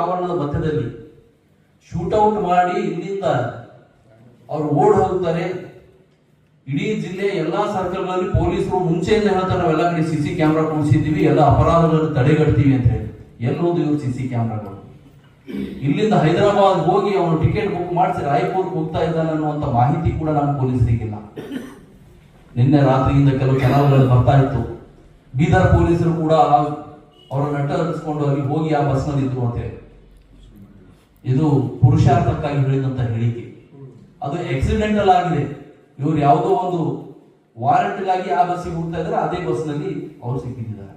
ಆವರಣದ ಮಧ್ಯದಲ್ಲಿ ಶೂಟೌಟ್ ಮಾಡಿ ಇಲ್ಲಿಂದ ಅವರು ಓಡ್ ಹೋಗ್ತಾರೆ. ಇಡೀ ಜಿಲ್ಲೆ ಎಲ್ಲಾ ಸರ್ಕಲ್ಗಳಲ್ಲಿ ಪೊಲೀಸರು ಮುಂಚೆಯಿಂದ ಹೇಳ್ತಾರೆ, ನಾವೆಲ್ಲ ಕಡೆ ಸಿ ಸಿ ಕ್ಯಾಮ್ರಾ ಕೂಡಿಸಿದ್ದೀವಿ, ಎಲ್ಲ ಅಪರಾಧಗಳನ್ನು ತಡೆಗಟ್ತೀವಿ ಅಂತ ಹೇಳಿ. ಎಲ್ಲೋದು ಇವರು ಸಿಸಿ ಕ್ಯಾಮ್ರಾಗಳು ಇಲ್ಲಿಂದ ಹೈದರಾಬಾದ್ ಹೋಗಿ ಅವನು ಟಿಕೆಟ್ ಬುಕ್ ಮಾಡಿಸಿ ರಾಯಪುರ್ಗೆ ಹೋಗ್ತಾ ಇದ್ದಾನೆ ಅನ್ನುವಂತ ಮಾಹಿತಿ ಕೂಡ ನಮ್ಮ ಪೊಲೀಸರಿಗಿಲ್ಲ. ನಿನ್ನೆ ರಾತ್ರಿಯಿಂದ ಕೆಲವು ಚಾನಲ್ಗಳು ಬರ್ತಾ ಇತ್ತು. ಬೀದರ್ ಪೊಲೀಸರು ಕೂಡ ಅವರನ್ನ ಅಡ್ಡಗಿಸ್ಕೊಂಡು ಅಲ್ಲಿ ಹೋಗಿ ಆ ಬಸ್ನಲ್ಲಿ ಇದ್ರು ಅಂತ ಹೇಳಿ. ಇದು ಪುರುಷಾರ್ಥಕ್ಕಾಗಿ ಹೇಳಿದಂತ ಹೇಳಿಕೆ. ಅದು ಆಕ್ಸಿಡೆಂಟಲ್ ಆಗಿದೆ. ಇವರು ಯಾವುದೋ ಒಂದು ವಾರಂಟ್ಗಾಗಿ ಆ ಬಸ್ಸಿಗೆ ಹೋಗ್ತಾ ಇದ್ದಾರೆ, ಅದೇ ಬಸ್ನಲ್ಲಿ ಅವರು ಸಿಕ್ಕಿದ್ದಾರೆ.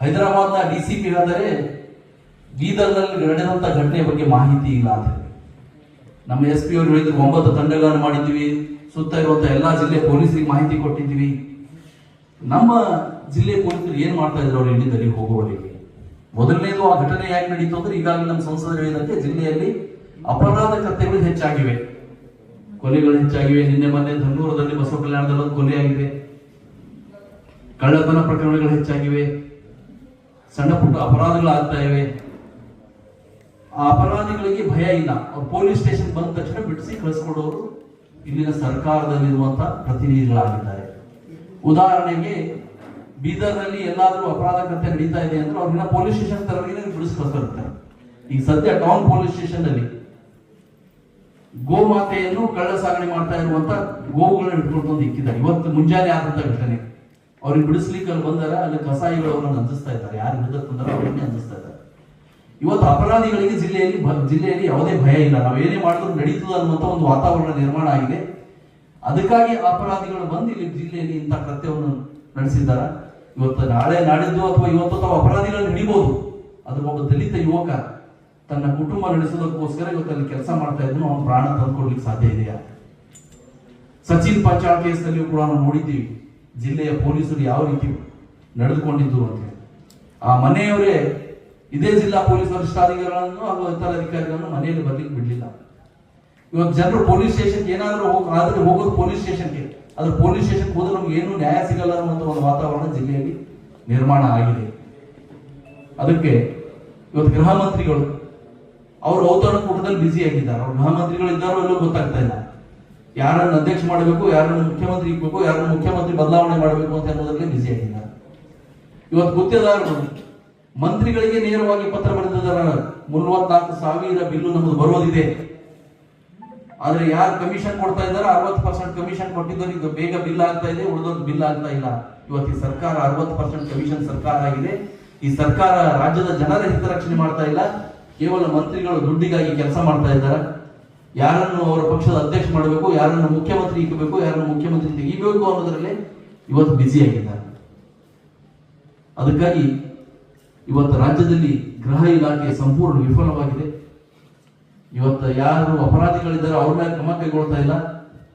ಹೈದರಾಬಾದ್ನ ಡಿ ಸಿ ಪಿ ಆದರೆ ಬೀದರ್ನಲ್ಲಿ ನಡೆದಂತ ಘಟನೆ ಬಗ್ಗೆ ಮಾಹಿತಿ ಇಲ್ಲ ಅಂತ ನಮ್ಮ ಎಸ್ ಪಿ ಅವರು ಹೇಳಿದ್ರು, ಒಂಬತ್ತು ತಂಡಗಳನ್ನು ಮಾಡಿದ್ದೀವಿ, ಸುತ್ತ ಇರುವಂತ ಎಲ್ಲಾ ಜಿಲ್ಲೆ ಪೊಲೀಸರಿಗೆ ಮಾಹಿತಿ ಕೊಟ್ಟಿದ್ದೀವಿ. ನಮ್ಮ ಜಿಲ್ಲೆ ಪೊಲೀಸರು ಏನ್ ಮಾಡ್ತಾ ಇದ್ರು ಅವರು ಇಲ್ಲಿಂದ ಅಲ್ಲಿಗೆ ಹೋಗುವವರೆಗೆ ಮೊದಲನೇದು ಆ ಘಟನೆ ಯಾಕೆ ನಡೀತು ಅಂದ್ರೆ ಈಗಾಗಲೇ ನಮ್ಮ ಸಂಸದರು ಹೇಳಿದಂತೆ ಜಿಲ್ಲೆಯಲ್ಲಿ ಅಪರಾಧ ಕೃತ್ಯಗಳು ಹೆಚ್ಚಾಗಿವೆ. ಕೊಲೆಗಳು ಹೆಚ್ಚಾಗಿವೆ. ನಿನ್ನೆ ಮೊನ್ನೆ ಧನ್ನೂರದಲ್ಲಿ ಬಸವ ಕಲ್ಯಾಣದಲ್ಲಿ ಒಂದು ಕೊಲೆ ಕಳ್ಳತನ ಪ್ರಕರಣಗಳು ಹೆಚ್ಚಾಗಿವೆ. ಸಣ್ಣ ಪುಟ್ಟ ಅಪರಾಧಗಳು ಆಗ್ತಾ ಇವೆ. ಆ ಅಪರಾಧಿಗಳಿಗೆ ಭಯ ಇಲ್ಲ. ಅವ್ರು ಪೊಲೀಸ್ ಸ್ಟೇಷನ್ ಬಂದ ತಕ್ಷಣ ಬಿಡಿಸಿ ಕಳಿಸ್ಕೊಡೋರು ಇಲ್ಲಿನ ಸರ್ಕಾರದಲ್ಲಿರುವಂತಹ ಪ್ರತಿನಿಧಿಗಳಾಗಿದ್ದಾರೆ. ಉದಾಹರಣೆಗೆ ಬೀದರ್ನಲ್ಲಿ ಎಲ್ಲಾದ್ರೂ ಅಪರಾಧ ಕಥೆ ನಡೀತಾ ಇದೆ ಅಂದ್ರೆ ಅವ್ರನ್ನ ಪೊಲೀಸ್ ಸ್ಟೇಷನ್ ತರ ಬಿಡಿಸಿ ಕಳಿಸ್ಕೊಳ್ತಾರೆ ಈಗ ಸದ್ಯ ಟೌನ್ ಪೊಲೀಸ್ ಸ್ಟೇಷನ್ ಅಲ್ಲಿ ಗೋಮಾತೆಯನ್ನು ಕಳ್ಳ ಸಾಗಣೆ ಮಾಡ್ತಾ ಇರುವಂತ ಗೋವುಗಳನ್ನ ಹಿಡ್ಕೊಂಡು ಇಕ್ಕಿದ್ದಾರೆ. ಇವತ್ತು ಮುಂಜಾನೆ ಆದಂತ ಘಟನೆ. ಅವ್ರಿಗೆ ಬಿಡಿಸ್ಲಿಕ್ಕೆ ಅಲ್ಲಿ ಬಂದಾರ, ಅಲ್ಲಿ ಕಸಾಯಿಗಳು ಅವರನ್ನು ಅಂಜಿಸ್ತಾ ಇದ್ದಾರೆ. ಯಾರು ಹಿಡಿದ್ರೆ ಅವರನ್ನೇ ಅಂಜಿಸ್ತಾ ಇದ್ದಾರೆ. ಇವತ್ತು ಅಪರಾಧಿಗಳಿಗೆ ಜಿಲ್ಲೆಯಲ್ಲಿ ಜಿಲ್ಲೆಯಲ್ಲಿ ಯಾವುದೇ ಭಯ ಇಲ್ಲ. ನಾವು ಏನೇ ಮಾಡಿದ್ರು ನಡೀತದ ಅನ್ನುವಂತ ಒಂದು ವಾತಾವರಣ ನಿರ್ಮಾಣ ಆಗಿದೆ. ಅದಕ್ಕಾಗಿ ಅಪರಾಧಿಗಳು ಬಂದು ಇಲ್ಲಿ ಜಿಲ್ಲೆಯಲ್ಲಿ ಇಂಥ ಕೃತ್ಯವನ್ನು ನಡೆಸಿದ್ದಾರ. ಇವತ್ತು ನಾಳೆ ನಾಡಿದ್ದು ಅಥವಾ ಇವತ್ತು ತಾವು ಅಪರಾಧಿಗಳನ್ನು ಹಿಡಿಬಹುದು ಅದ್ರ ಒಬ್ಬ ದಲಿತ ಯುವಕ ತನ್ನ ಕುಟುಂಬ ನಡೆಸೋದಕ್ಕೋಸ್ಕರ ಇವತ್ತು ಅಲ್ಲಿ ಕೆಲಸ ಮಾಡ್ತಾ ಇದ್ರು ಅವನು ಪ್ರಾಣ ತಂದ್ಕೊಡ್ಲಿಕ್ಕೆ ಸಾಧ್ಯ ಇದೆಯಾ? ಸಚಿನ್ ಪಂಚಾಳ್ ಕೇಸ್ನಲ್ಲಿಯೂ ಕೂಡ ನಾವು ನೋಡಿದ್ದೀವಿ, ಜಿಲ್ಲೆಯ ಪೊಲೀಸರು ಯಾವ ರೀತಿ ನಡೆದುಕೊಂಡಿದ್ದು ಅಂತ ಆ ಮನೆಯವರೇ ಇದೇ ಜಿಲ್ಲಾ ಪೊಲೀಸ್ ವರಿಷ್ಠಾಧಿಕಾರಿಗಳನ್ನು ಹಾಗೂ ಇತರ ಅಧಿಕಾರಿಗಳನ್ನು ಮನೆಯಲ್ಲಿ ಬರ್ಲಿಕ್ಕೆ ಬಿಡ್ಲಿಲ್ಲ. ಇವತ್ತು ಜನರು ಪೊಲೀಸ್ ಸ್ಟೇಷನ್ ಏನಾದರೂ ಹೋಗಿ ಆದ್ರೆ ಹೋಗೋದು ಪೊಲೀಸ್ ಸ್ಟೇಷನ್ಗೆ ಆದ್ರೆ ಪೊಲೀಸ್ ಸ್ಟೇಷನ್ ಹೋದ್ರೆ ನಮ್ಗೆ ಏನು ನ್ಯಾಯ ಸಿಗಲ್ಲ ಅನ್ನುವಂತ ಒಂದು ವಾತಾವರಣ ಜಿಲ್ಲೆಯಲ್ಲಿ ನಿರ್ಮಾಣ ಆಗಿದೆ. ಅದಕ್ಕೆ ಇವತ್ತು ಗೃಹ ಮಂತ್ರಿಗಳು, ಅವರು ಔತಣಕೂಟದಲ್ಲಿ ಬ್ಯುಸಿ ಆಗಿದ್ದಾರೆ. ಅವ್ರು ಗೃಹ ಮಂತ್ರಿಗಳು ಇದ್ದಾರೋ ಎಲ್ಲೋ ಗೊತ್ತಾಗ್ತಾ ಇಲ್ಲ. ಯಾರನ್ನು ಅಧ್ಯಕ್ಷ ಮಾಡಬೇಕು, ಯಾರನ್ನು ಮುಖ್ಯಮಂತ್ರಿ ಇಕ್ಬೇಕು, ಯಾರನ್ನು ಮುಖ್ಯಮಂತ್ರಿ ಬದಲಾವಣೆ ಮಾಡಬೇಕು ಅಂತ ಅನ್ನೋದ್ರಲ್ಲಿ ಬ್ಯುಸಿ ಆಗಿದ್ದಾರೆ. ಇವತ್ತು ಗುತ್ತೇದಾರರು ಮಂತ್ರಿಗಳಿಗೆ ನೇರವಾಗಿ ಪತ್ರ ಬರೆದಿದ್ದಾರೆ. ಮೂವತ್ನಾಲ್ಕು ಸಾವಿರ ಬಿಲ್ಲು ನಮ್ಮದು ಬರೋದಿದೆ. ಆದ್ರೆ ಯಾರು ಕಮಿಷನ್ ಕೊಡ್ತಾ ಇದ್ದಾರೆ ಅರವತ್ತು ಪರ್ಸೆಂಟ್ ಕಮಿಷನ್ ಕೊಟ್ಟಿದ್ದವರಿಗೆ ಬೇಗ ಬಿಲ್ ಆಗ್ತಾ ಇದೆ ಉಳಿದೊಂದು ಬಿಲ್ ಆಗ್ತಾ ಇಲ್ಲ. ಇವತ್ತು ಈ ಸರ್ಕಾರ ಅರವತ್ತು ಪರ್ಸೆಂಟ್ ಕಮಿಷನ್ ಸರ್ಕಾರ ಆಗಿದೆ. ಈ ಸರ್ಕಾರ ರಾಜ್ಯದ ಜನರ ಹಿತರಕ್ಷಣೆ ಮಾಡ್ತಾ ಇಲ್ಲ. ಕೇವಲ ಮಂತ್ರಿಗಳು ದುಡ್ಡಿಗಾಗಿ ಕೆಲಸ ಮಾಡ್ತಾ ಇದ್ದಾರೆ. ಯಾರನ್ನು ಅವರ ಪಕ್ಷದ ಅಧ್ಯಕ್ಷ ಮಾಡಬೇಕು, ಯಾರನ್ನು ಮುಖ್ಯಮಂತ್ರಿ ಇಕ್ಕಬೇಕು ಯಾರನ್ನು ಮುಖ್ಯಮಂತ್ರಿ ತೆಗಿಬೇಕು ಅನ್ನೋದ್ರಲ್ಲಿ ಇವತ್ತು ಬ್ಯುಸಿ ಆಗಿದ್ದಾರೆ. ಅದಕ್ಕಾಗಿ ಇವತ್ತು ರಾಜ್ಯದಲ್ಲಿ ಗೃಹ ಇಲಾಖೆ ಸಂಪೂರ್ಣ ವಿಫಲವಾಗಿದೆ. ಇವತ್ತು ಯಾರು ಅಪರಾಧಿಗಳಿದ್ದಾರೆ, ಅವ್ರ ಮೇಲೆ ಕ್ರಮ ಕೈಗೊಳ್ತಾ ಇಲ್ಲ.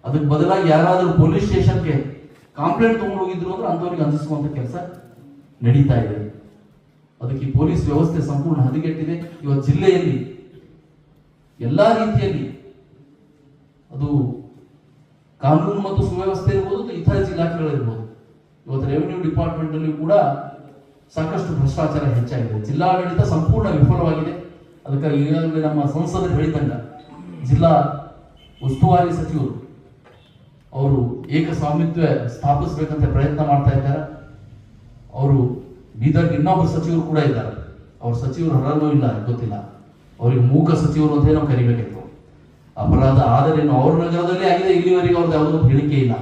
ಅದಕ್ಕೆ ಬದಲಾಗಿ ಯಾರಾದರೂ ಪೊಲೀಸ್ ಸ್ಟೇಷನ್ಗೆ ಕಂಪ್ಲೇಂಟ್ ತಗೊಂಡು ಹೋಗಿದ್ರು ಅಂದ್ರೆ ಅಂಥವ್ರಿಗೆ ಅಂಜಿಸುವಂತ ಕೆಲಸ ನಡೀತಾ ಇದೆ. ಅದಕ್ಕೆ ಪೊಲೀಸ್ ವ್ಯವಸ್ಥೆ ಸಂಪೂರ್ಣ ಹದಗೆಟ್ಟಿದೆ. ಇವತ್ತು ಜಿಲ್ಲೆಯಲ್ಲಿ ಎಲ್ಲ ರೀತಿಯಲ್ಲಿ ಅದು ಕಾನೂನು ಮತ್ತು ಸುವ್ಯವಸ್ಥೆ ಇರ್ಬೋದು ಇತರ ಇಲಾಖೆಗಳಿರ್ಬೋದು. ಇವತ್ತು ರೆವಿನ್ಯೂ ಡಿಪಾರ್ಟ್ಮೆಂಟ್ ಅಲ್ಲಿ ಕೂಡ ಸಾಕಷ್ಟು ಭ್ರಷ್ಟಾಚಾರ ಹೆಚ್ಚಾಗಿದೆ. ಜಿಲ್ಲಾಡಳಿತ ಸಂಪೂರ್ಣ ವಿಫಲವಾಗಿದೆ. ಅದಕ್ಕಾಗಿ ಈಗಾಗಲೇ ನಮ್ಮ ಸಂಸದರು ಹೇಳಿದಂಗ ಜಿಲ್ಲಾ ಉಸ್ತುವಾರಿ ಸಚಿವರು ಅವರು ಏಕಸ್ವಾಮಿತ್ವ ಸ್ಥಾಪಿಸಬೇಕಂತ ಪ್ರಯತ್ನ ಮಾಡ್ತಾ ಇದ್ದಾರೆ. ಅವರು ಬೀದರ್ಗೆ ಇನ್ನೊಬ್ಬರು ಸಚಿವರು ಕೂಡ ಇದ್ದಾರೆ. ಅವ್ರ ಸಚಿವರು ಹರನೂ ಇಲ್ಲ ಗೊತ್ತಿಲ್ಲ. ಅವರಿಗೆ ಮೂಕ ಸಚಿವರು ಅಂತ ನಾವು ಕರಿಬೇಕಿತ್ತು. ಅಪರಾಧ ಆದರೇನು ಅವ್ರ ನಗರದಲ್ಲಿ ಆಗಿದೆ, ಇಲ್ಲಿವರೆಗೆ ಅವ್ರದ್ದು ಯಾವುದೋ ಹೇಳಿಕೆ ಇಲ್ಲ.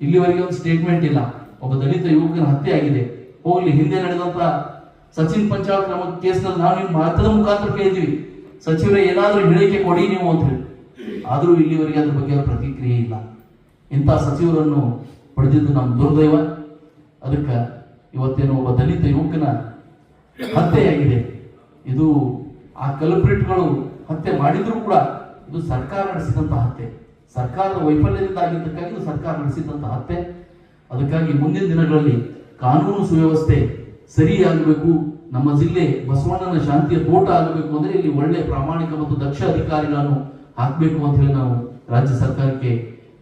ಇಲ್ಲಿವರೆಗೆ ಒಂದು ಸ್ಟೇಟ್ಮೆಂಟ್ ಇಲ್ಲ. ಒಬ್ಬ ದಲಿತ ಯುವಕನ ಹತ್ಯೆ ಆಗಿದೆ. ಹೋಗ್ಲಿ, ಹಿಂದೆ ನಡೆದಂತ ಸಚಿನ್ ಪಂಚಾಯತ್ ನಮ್ಮ ಕೇಸ್ನಲ್ಲಿ ನಾವು ನಿಮ್ಮ ಮಾತದ ಮುಖಾಂತರ ಕೇಳಿದ್ವಿ. ಸಚಿವರೇ, ಏನಾದರೂ ಹೇಳಿಕೆ ಕೊಡಿ ನೀವು ಅಂತ ಹೇಳಿ. ಆದರೂ ಇಲ್ಲಿವರೆಗೆ ಅದ್ರ ಬಗ್ಗೆ ಪ್ರತಿಕ್ರಿಯೆ ಇಲ್ಲ. ಇಂಥ ಸಚಿವರನ್ನು ಪಡೆದಿದ್ದು ನಮ್ಮ ದುರ್ದೈವ. ಅದಕ್ಕೆ ಇವತ್ತೇನು ಒಬ್ಬ ದಲಿತ ಯುವಕನ ಹತ್ಯೆಯಾಗಿದೆ. ಇದು ಆ ಕಲ್ಪ್ರಿಟ್ಗಳು ಹತ್ಯೆ ಮಾಡಿದ್ರು ಕೂಡ ಇದು ಸರ್ಕಾರ ನಡೆಸಿದಂತ ಹತ್ಯೆ. ಸರ್ಕಾರದ ವೈಫಲ್ಯದಿಂದ ಆಗಿದ್ದಕ್ಕಾಗಿ ಸರ್ಕಾರ ನಡೆಸಿದಂತ ಹತ್ಯೆ. ಅದಕ್ಕಾಗಿ ಮುಂದಿನ ದಿನಗಳಲ್ಲಿ ಕಾನೂನು ಸುವ್ಯವಸ್ಥೆ ಸರಿಯಾಗಬೇಕು ನಮ್ಮ ಜಿಲ್ಲೆ ಬಸವಣ್ಣನ ಶಾಂತಿಯ ತೋಟ ಆಗಬೇಕು ಅಂದ್ರೆ ಇಲ್ಲಿ ಒಳ್ಳೆ ಪ್ರಾಮಾಣಿಕ ಮತ್ತು ದಕ್ಷ ಅಧಿಕಾರಿಗಳನ್ನು ಹಾಕಬೇಕು ಅಂತ ಹೇಳಿ ನಾವು ರಾಜ್ಯ ಸರ್ಕಾರಕ್ಕೆ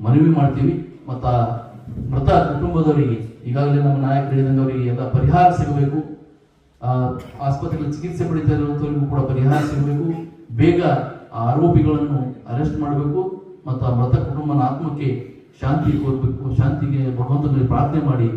ಮನವಿ ಮಾಡ್ತೀವಿ. ಮತ್ತು ಮೃತ ಕುಟುಂಬದವರಿಗೆ ಈಗಾಗಲೇ ನಮ್ಮ ನಾಯಕರು ಹೇಳಿದಂಗೆ ಅವರಿಗೆ ಎಲ್ಲ ಪರಿಹಾರ ಸಿಗಬೇಕು. ಆ, ಆಸ್ಪತ್ರೆಯಲ್ಲಿ ಚಿಕಿತ್ಸೆ ಪಡಿತಾ ಇರುವಂತವರಿಗೂ ಕೂಡ ಪರಿಹಾರ ಸಿಗಬೇಕು. ಬೇಗ ಆ ಆರೋಪಿಗಳನ್ನು ಅರೆಸ್ಟ್ ಮಾಡಬೇಕು. ಮತ್ತು ಆ ಮೃತ ಕುಟುಂಬನ ಆತ್ಮಕ್ಕೆ ಶಾಂತಿ ಕೋರಬೇಕು ಶಾಂತಿಗೆ ಭಗವಂತನಲ್ಲಿ ಪ್ರಾರ್ಥನೆ ಮಾಡಿ.